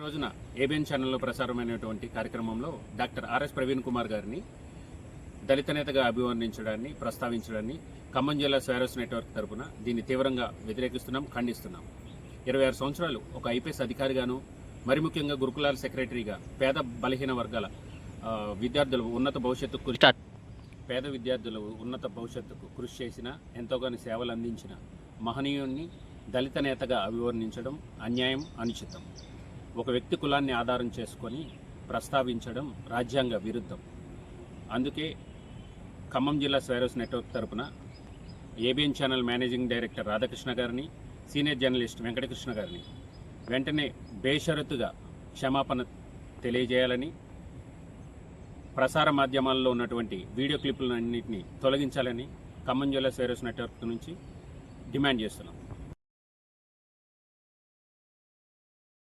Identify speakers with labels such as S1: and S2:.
S1: రోజున ఏబిఎన్ ఛానల్లో ప్రసారమైనటువంటి కార్యక్రమంలో డాక్టర్ ఆర్ఎస్ ప్రవీణ్ కుమార్ గారిని దళిత నేతగా అభివర్ణించడాన్ని ప్రస్తావించడాన్ని ఖమ్మం జిల్లా స్వైరస్ నెట్వర్క్ తరపున దీన్ని తీవ్రంగా వ్యతిరేకిస్తున్నాం ఖండిస్తున్నాం. ఇరవై ఆరు సంవత్సరాలు ఒక ఐపీఎస్ అధికారిగాను మరి ముఖ్యంగా గురుకులాల సెక్రటరీగా పేద బలహీన వర్గాల విద్యార్థులు ఉన్నత భవిష్యత్తుకు పేద విద్యార్థులు ఉన్నత భవిష్యత్తుకు కృషి చేసిన ఎంతోగాని సేవలు అందించిన మహనీయుణ్ణి దళిత నేతగా అభివర్ణించడం అన్యాయం అనుచితం. ఒక వ్యక్తి కులాన్ని ఆధారం చేసుకొని ప్రస్తావించడం రాజ్యాంగ విరుద్ధం. అందుకే ఖమ్మం జిల్లా స్వైరస్ నెట్వర్క్ తరపున ABN channel managing director Radhakrishna గారిని సీనియర్ జర్నలిస్ట్ వెంకటకృష్ణ గారిని వెంటనే బేషరతుగా క్షమాపణ తెలియజేయాలని ప్రసార మాధ్యమాల్లో ఉన్నటువంటి వీడియో క్లిప్పులన్నింటినీ తొలగించాలని ఖమ్మం జిల్లా స్వైరస్ నెట్వర్క్ నుంచి డిమాండ్ చేస్తున్నాం.